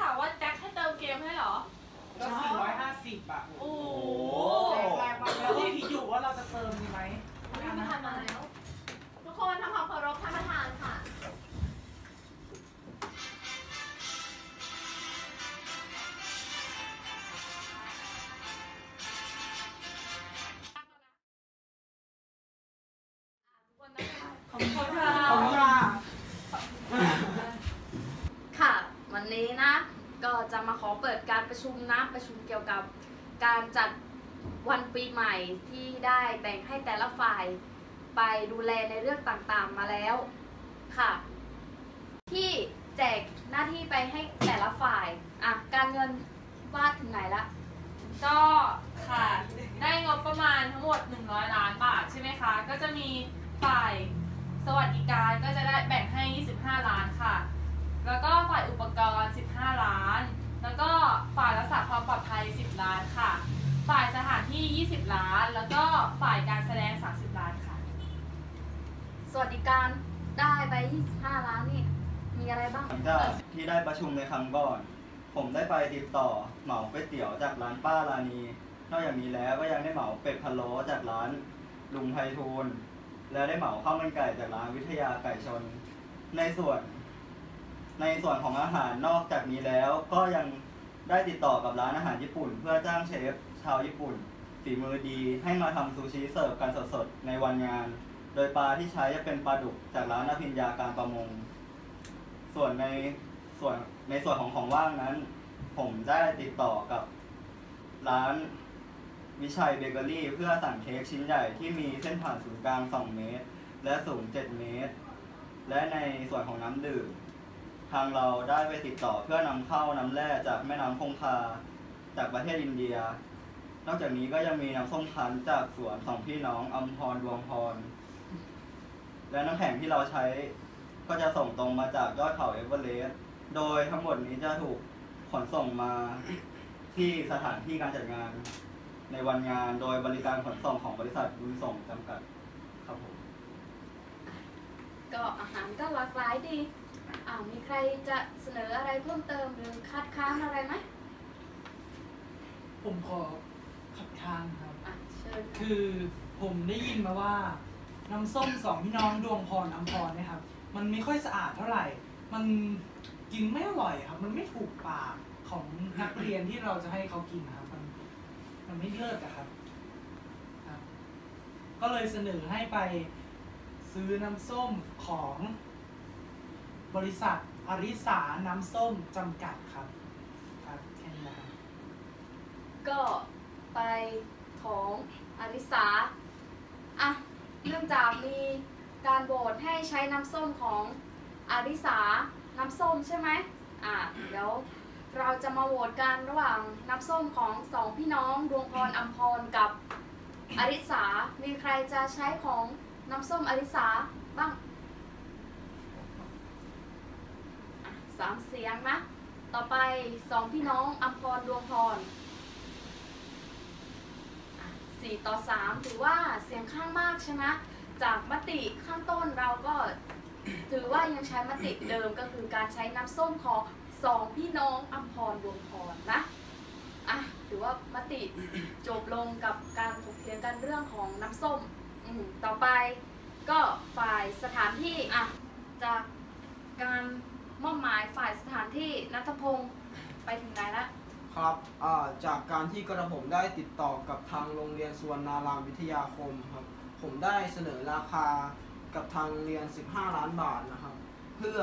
ข่าวว่าแจ็คให้เติมเกมให้เหรอ ก็สี่ร้อยห้าสิบอะโอ้แรงมากแล้วที่คิดอยู่ว่าเราจะเติมดีไหมท่านประธานมาแล้ว ทุกคนทำความเคารพท่านประธานค่ะขอบคุณค่ะ ขอบคุณค่ะ ค่ะ วันนี้นะก็จะ มาขอเปิดการประชุมนะประชุมเกี่ยวกับการจัดวันปีใหม่ที่ได้แบ่งให้แต่ละฝ่ายไปดูแลในเรื่องต่างๆมาแล้วค่ะ ที่แจกหน้าที่ไปให้แต่ละฝ่ายอะการเงินวาดถึงไหนละก็ค่ะได้งบประมาณทั้งหมด 100 ล้านบาทใช่ไหมคะ ก็จะมีฝ่ายสวัสดิการก็จะได้แบ่งให้ 25 ล้านค่ะ แล้วก็ฝ่ายอุปกรณ์ 15 ล้าน แล้วก็ฝ่ายรักษาความปลอดภัย 10 ล้านค่ะ ฝ่ายสถานที่ 20 ล้าน แล้วก็ฝ่ายการแสดง 30 ล้านค่ะ สวัสดิการได้ไป 25 ล้านนี่ มีอะไรบ้างหลังจากที่ได้ประชุมในครั้งก่อน ผมได้ไปติดต่อเหมาก๋วยเตี๋ยวจากร้านป้ารานี นอกจากนี้แล้วก็ยังได้เหมาเป็ดพะโล้จากร้านลุงไพฑูรย์และได้เหมาข้าวมันไก่จากร้านวิทยาไก่ชน ในส่วน ในส่วนของอาหารนอกจากนี้แล้วก็ยังได้ติดต่อกับร้านอาหารญี่ปุ่น เพื่อจ้างเชฟชาวญี่ปุ่นฝีมือดีให้มาทำซูชิเสิร์ฟกันสดๆในวันงาน โดยปลาที่ใช้จะเป็นปลาดุกจากร้านอภิญญาการประมง ส่วนในส่วนในส่วนของของว่างนั้น ผมได้ติดต่อกับร้านวิชัยเบเกอรี่ เพื่อสั่งเค้กชิ้นใหญ่ที่มีเส้นผ่านศูนย์กลาง 2 เมตร และสูง 7 เมตร และในส่วนของน้ำดื่ม ทางเราได้ไปติดต่อเพื่อนำเข้าน้ำแร่จากแม่น้ำคงคา จากประเทศอินเดีย นอกจากนี้ก็ยังมีน้ำส้มคั้นจากสวนสองพี่น้องอัมพรดวงพร และน้ำแข็งที่เราใช้ก็จะส่งตรงมาจากยอดเขาเอเวอเรสต์โดยทั้งหมดนี้จะถูกขนส่งมาที่สถานที่การจัดงานในวันงานโดยบริการขนส่งของบริษัทบุญส่งจำกัดครับผม ก็อาหารก็หลากหลายดีอ้าวมีใครจะเสนออะไรเพิ่มเติมหรือคัดค้านอะไรไหมผมขอขัดค้านครับ อะเชิญคือผมได้ยินมาว่า น้ำส้มสองพี่น้องดวงพรอัมพรเนะครับ มันไม่ค่อยสะอาดเท่าไหร่ มันกินไม่อร่อยครับ มันไม่ถูกปากของนักเรียนที่เราจะให้เขากินนะครับ มันมันไม่เลิศอะครับครับ ก็เลยเสนอให้ไป ซื้อน้ำส้มของบริษัทอริสาน้ำส้มจำกัดครับครับแค่นี้นะครับก็ไปของอริสาอะเนื่องจากมีการโหวตให้ใช้น้ำส้มของอริสาน้ำส้มใช่ไหมอะเดี๋ยวเราจะมาโหวตกันระหว่างน้ำส้มของสองพี่น้องดวงพรอัมพรกับอริสา มีใครจะใช้ของ น้ำส้มอริสาบ้างสามเสียงนะ ต่อไปสองพี่น้องอัมพรดวงพรสี่ต่อสามถือว่าเสียงข้างมากใช่ไหมจากมติข้างต้นเราก็ถือว่ายังใช้มติเดิมก็คือการใช้น้ำส้มของสองพี่น้องอัมพรดวงพรนะอะถือว่ามติจบลงกับการถกเถียงกันเรื่องของน้ำส้ม ต่อไปก็ฝ่ายสถานที่อะจากการมอบหมายฝ่ายสถานที่นัทพงศ์ไปถึงไหนละครับอ่าจากการที่กระผมได้ติดต่อกับทางโรงเรียนสวนนารามวิทยาคมครับ ผมได้เสนอราคากับทางโรงเรียน 15 ล้านบาทนะครับ เพื่อ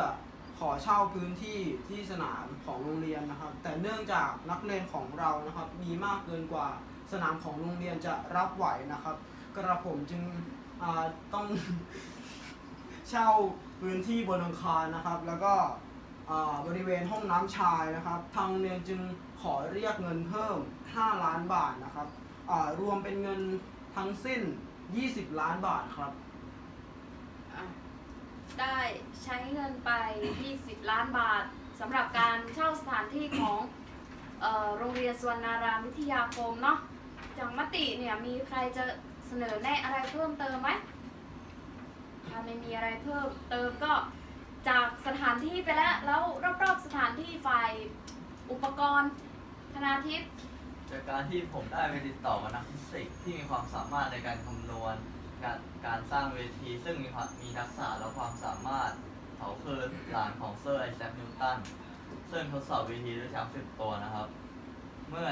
ขอเช่าพื้นที่ที่สนามของโรงเรียนนะครับ แต่เนื่องจากนักเรียนของเรานะครับ มีมากเกินกว่าสนามของโรงเรียนจะรับไหวนะครับ กระผมจึงต้องเช่าพื้นที่บนอาคารนะครับ แล้วก็บริเวณห้องน้ำชายนะครับ ทางเรียนจึงขอเรียกเงินเพิ่ม 5 ล้านบาทนะครับรวมเป็นเงินทั้งสิ้น 20 ล้านบาทครับ ได้ใช้เงินไป 20 ล้านบาทสำหรับการเช่าสถานที่ของโรงเรียนสวรรณารามวิทยาคมเนาะจากมติเนี่ยมีใครจะ เสนอแนะอะไรเพิ่มเติมไหมถ้าไม่มีอะไรเพิ่มเติมก็จากสถานที่ไปแล้ว แล้วรอบๆสถานที่ฝ่ายอุปกรณ์ธนาทิพย์จากการที่ผมได้ไปติดต่อกับนักฟิสิกส์ที่มีความสามารถในการคำนวณการการสร้างเวที ซึ่งมีความมีทักษะและความสามารถเขาคือหลานของเซอร์ไอแซคนิวตันซึ่งทดสอบเวทีด้วยช้างสิบตัวนะครับ เมื่อ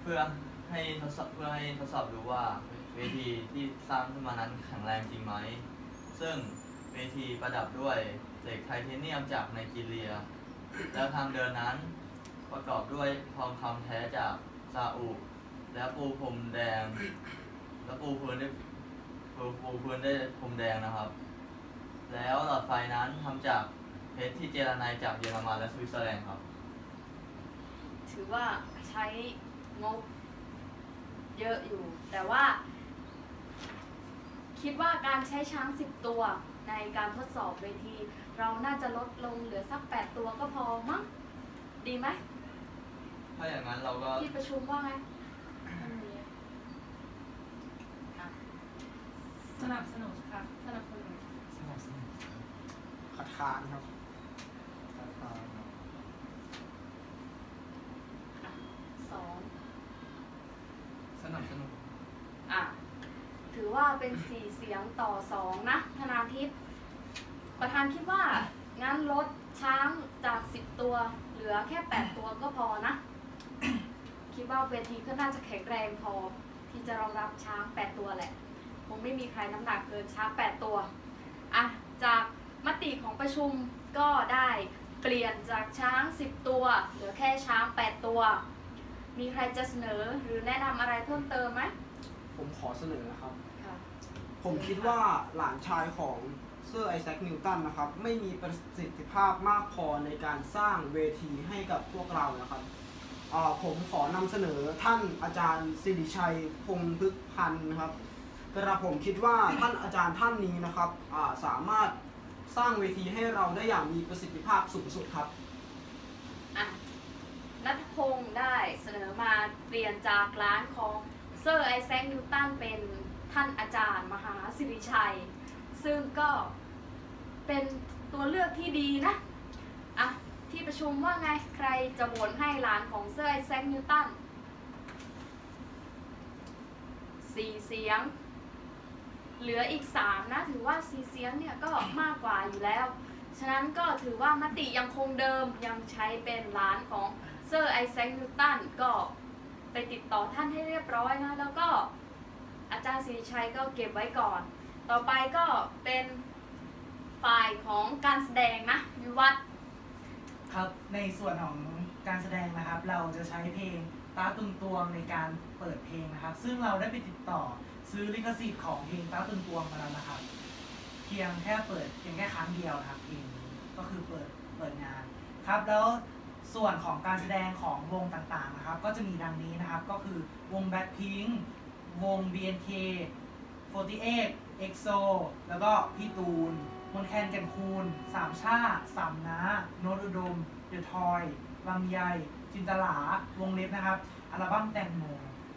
เพื่อให้ทดสอบเพื่อให้ทดสอบดูว่าเว เวทีที่สร้างขึ้นมานั้นแข็งแรงจริงไหม ซึ่งเวทีประดับด้วยเหล็กไทเทเนียมจากไนจีเรีย แล้วทางเดินนั้นประกอบด้วยทองคำแท้จากซาอุ และปูพรมแดง และปูพื้นด้วยปูปูพื้นด้วยพรมแดงนะครับ แล้วหลอดไฟนั้นทำจากเพชรที่เจรไนจากเยอรมันและสวิตเซอร์แลนด์ครับ ถือว่าใช้งบเยอะอยู่ แต่ว่า คิดว่าการใช้ช้างสิบตัวในการทดสอบเวที เราน่าจะลดลงเหลือสักแปดตัวก็พอมั้งดีไหมถ้าอย่างนั้นเราก็ที่ประชุมว่าไงสนับสนุนค่ะสนับสนุนสนับสนุนคัดค้านครับ สอง สนับสนุน อะ ถือว่า เป็นสี่เสียงต่อสองนะ ธนาทิพย์ประธานคิดว่างั้นลดช้างจากสิบตัว เหลือแค่แปดตัวก็พอนะ คิดว่าเวทีก็น่าจะแข็งแรงพอ ที่จะรองรับช้างแปดตัวแหละ คงไม่มีใครน้ำหนักเกินช้างแปดตัวอะจากมติของประชุมก็ได้เปลี่ยนจากช้างสิบตัว เหลือแค่ช้างแปดตัว มีใครจะเสนอหรือแนะนำอะไรเพิ่มเติมไหมผมขอเสนอครับ ผมคิดว่าหลานชายของเซอร์ไอแซคนิวตันนะครับ ไม่มีประสิทธิภาพมากพอในการสร้างเวทีให้กับพวกเรานะครับผมขอนำเสนอท่านอาจารย์สิริชัยพงษ์พฤกพันธ์นะครับกระผมคิดว่าท่านอาจารย์ท่านนี้นะครับสามารถสร้างเวทีให้เราได้อย่างมีประสิทธิภาพสูงสุดครับนัทพงศ์ได้เสนอมาเปลี่ยนจากร้านของเซอร์ไอแซคนิวตันเป็น ท่านอาจารย์มหาสิริชัย ซึ่งก็เป็นตัวเลือกที่ดีนะอะที่ประชุมว่าไงใครจะโหวตให้ร้านของเซอร์ไอแซคนิวตันสี่เสียง เหลืออีกสามนะ ถือว่าสี่เสียงเนี่ยก็มากกว่าอยู่แล้ว ฉะนั้นก็ถือว่ามติยังคงเดิมยังใช้เป็นร้านของเซอร์ไอแซคนิวตันก็ไปติดต่อท่านให้เรียบร้อยนะ แล้วก็ อาจารย์สิริชัยก็เก็บไว้ก่อน ต่อไปก็เป็นฝ่ายของการแสดงนะวิวัฒน์ครับในส่วนของการแสดงนะครับ เราจะใช้เพลงตาตุนตวงในการเปิดเพลงนะครับ ซึ่งเราได้ไปติดต่อซื้อลิขสิทธิ์ของเพลงตาตุนตวงมาแล้วนะครับ เพียงแค่เปิดเพียงแค่ครั้งเดียวนะครับเพลงนี้ก็คือเปิดเปิดงานครับแล้วส่วนของการแสดงของวงต่างๆนะครับ ก็จะมีดังนี้นะครับ ก็คือวง Blackpink วง BNK 48 EXO แล้วก็พี่ตูน มนแคนแกันคูณสามชาสามนาโนตอุดม เดอะทอยลำไยจินตลาวงเล็บนะครับ อัลบั้มแต่งโม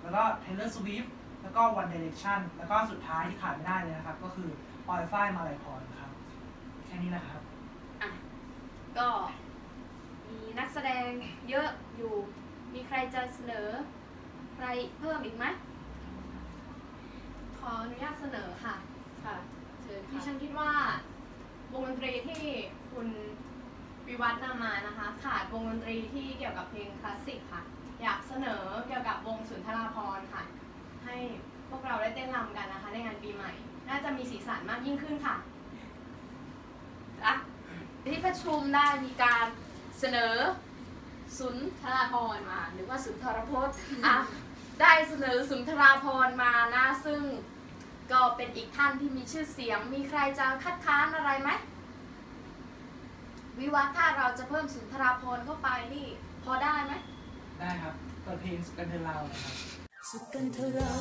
แล้วก็ Taylor Swift แล้วก็ One Direction แล้วก็สุดท้ายที่ขาดไม่ได้เลยนะครับ ก็คือปอยฝ้ายมาลัยพรครับ แค่นี้นะครับ อะ ก็มีนักแสดงเยอะอยู่ มีใครจะเสนอใครเพิ่มอีกไหม ออนุญาตเสนอค่ะ ค่ะเชิญดิค่ะฉันคิดว่าวงดนตรีที่คุณวิวัฒน์นำมานะคะ ขาดวงดนตรีที่เกี่ยวกับเพลงคลาสสิกค่ะ อยากเสนอเกี่ยวกับวงสุนทราภรณ์ค่ะ ให้พวกเราได้เต้นรำกันนะคะ ในงานปีใหม่ น่าจะมีสีสันมากยิ่งขึ้นค่ะ อะที่ประชุมได้มีการเสนอสุนทราพรณ์มา หรือว่าสุนทรพจน์อะได้เสนอสุนทราพรณ์มานะซึ่ง ก็เป็นอีกท่านที่มีชื่อเสียง มีใครจะคัดค้านอะไรไหม วิวัฒน์ถ้าเราจะเพิ่มสุนทราพรณ์เข้าไปนี่ พอได้ไหม ได้ครับเปิดเพลงสกันเดลาวนะครับ สุขกันเถอะเรา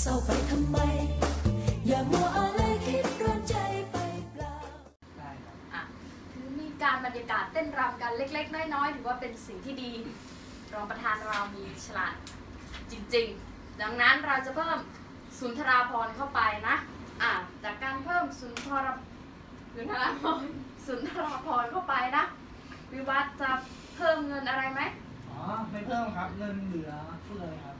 เศร้าไปทำไม อย่ามัวอะไรคิดร้อนใจไปเปล่า ได้ครับอะคือมีการบรรยากาศเต้นรำกันเล็ก ๆ น้อยๆ ถือว่าเป็นสิ่งที่ดี รองประธานเรามีฉลาดจริงๆ ดังนั้นเราจะเพิ่ม สุนทราพรณ์เข้าไปนะ อะจากการเพิ่มสุนทรสุนทราภรณ์สุนทราพรณ์เข้าไปนะ วิวัฒน์จะเพิ่มพิ่มเงินอะไรไหมอ๋อไม่เพิ่มครับเงินเหลือเฟือเลยครับ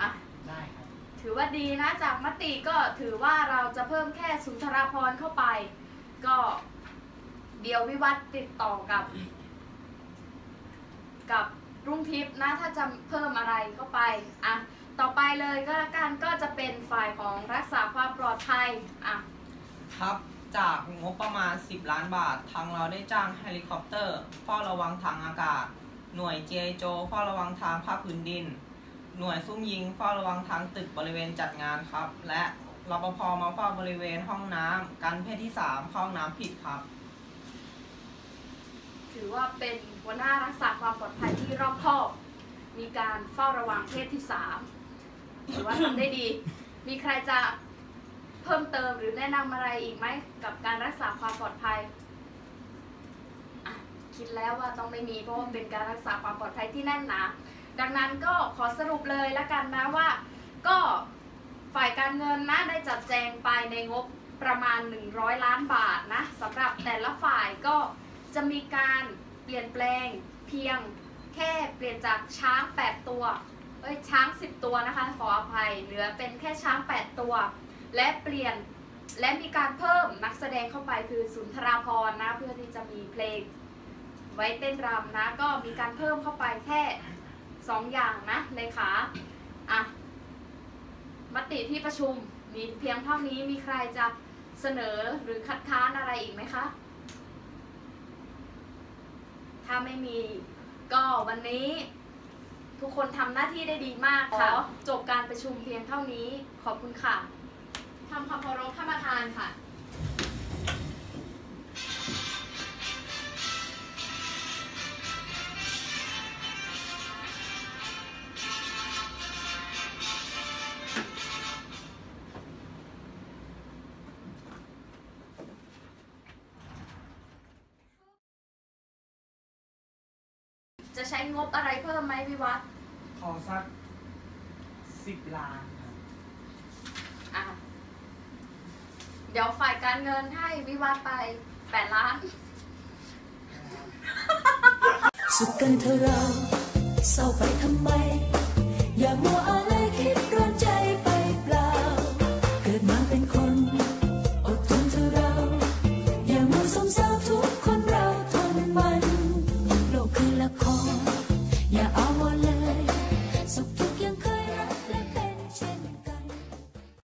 อะได้ครับ ถือว่าดีนะจากมติก็ถือว่าเราจะเพิ่มแค่สุนทราพรเข้าไป ก็เดี๋ยววิวัฒน์ติดต่อกับ กับรุ่งทิพย์นะถ้าจะเพิ่มอะไรเข้าไปอะ ต่อไปเลยก็แล้วกันก็จะเป็นฝ่ายของรักษาความปลอดภัยอะครับจากงบประมาณ 10 ล้านบาท ทางเราได้จ้างเฮลิคอปเตอร์เฝ้าระวังทางอากาศ หน่วยเจโจเฝ้าระวังทางภาคพื้นดิน หน่วยซุ่มยิงเฝ้าระวังทางตึกบริเวณจัดงานครับ และรปภมาเฝ้าบริเวณห้องน้ำกันเพศที่3เข้าห้องน้ำผิดครับ ถือว่าเป็นหัวหน้ารักษาความปลอดภัยที่รอบคอบ มีการเฝ้าระวังเพศที่สาม ถือว่าทำได้ดี มีใครจะเพิ่มเติมหรือแนะนำอะไรอีกไหมกับการรักษาความปลอดภัยอะคิดแล้วว่าต้องไม่มีเพราะว่าเป็นการรักษาความปลอดภัยที่แน่นหนาดังนั้นก็ขอสรุปเลยละกันนะว่า ก็ฝ่ายการเงินนะได้จัดแจงไปในงบประมาณ 100 ล้านบาทนะสำหรับแต่ละฝ่ายก็จะมีการเปลี่ยนแปลงเพียงแค่เปลี่ยนจากช้าง 8 ตัว อ้ยช้าง 10 ตัวนะคะ ขออภัยเหลือเป็นแค่ช้าง 8 ตัว และเปลี่ยนและมีการเพิ่มนักแสดงเข้าไปคือสุนทราพรนะเพื่อที่จะมีเพลงไว้เต้นรำนะ ก็มีการเพิ่มเข้าไปแค่ 2 อย่างนะเลขาอะมติที่ประชุมมีเพียงเท่านี้มีใครจะเสนอหรือคัดค้านอะไรอีกไหมคะ ถ้าไม่มีก็วันนี้ ทุกคนทำหน้าที่ได้ดีมากค่ะ จบการประชุมเพียงเท่านี้ ขอบคุณค่ะ ทำความเคารพท่านประธานค่ะ จะใช้งบอะไรเพิ่มไหมวิวัฒน์ขอสักสิบล้านครับอะเดี๋ยวฝ่ายการเงินให้วิวัฒน์ไป8ล้าน สุขกันเถอะเราเศร้าไปทำไม อย่ามัวอะไร